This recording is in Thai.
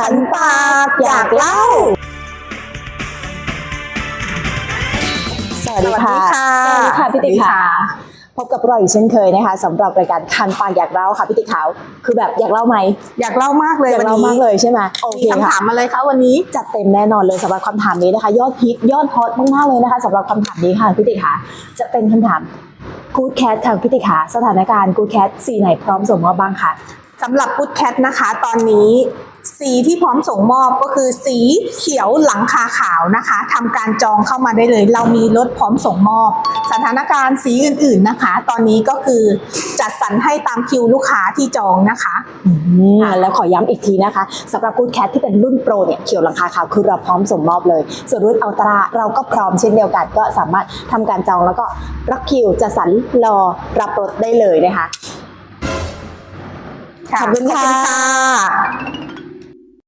ขันปากอยากเล่าสวัสดีค่ะสวัสดีค่ะสวัสดีค่ะพี่ติ๊กค่ะพบกับเราอีกเช่นเคยนะคะสำหรับรายการคันปากอยากเล่าค่ะพี่ติ๊กขาวคือแบบอยากเล่าไหมอยากเล่ามากเลยอยากวันเล่านี้มากเลยใช่ไหมโอมีเคคำค่ะถามอะไรคะวันนี้จัดเต็มแน่นอนเลยสำหรับคำถามนี้นะคะ ยอดฮิตยอดฮอตมากๆเลยนะคะสำหรับคำถามนี้ค่ะพี่ติ๊กค่ะจะเป็นคำถาม Good Cat ค่ะพี่ติ๊กค่ะสถานการณ์ Good Cat สีไหนพร้อมส่งมอบบ้างคะสำหรับ Good Cat นะคะ ตอนนี้ สีที่พร้อมส่งมอบก็คือสีเขียวหลังคาขาวนะคะทำการจองเข้ามาได้เลย เรามีรถพร้อมส่งมอบ สถานการณ์สีอื่น ๆนะคะ ตอนนี้ก็คือจัดสรรให้ตามคิวลูกค้าที่จองนะคะอืมแล้วขอย้ำอีกทีนะคะสำหรับ Good Cat ที่เป็นรุ่นโปรเนี่ยเขียวหลังคาขาวคือเราพร้อมส่งมอบเลย ส่วนรุ่นอัลตร้าเราก็พร้อมเช่นเดียวกัน ก็สามารถทำการจองแล้วก็รับคิวจะสรรรอรับรถได้เลยนะคะขอบคุณค่ะ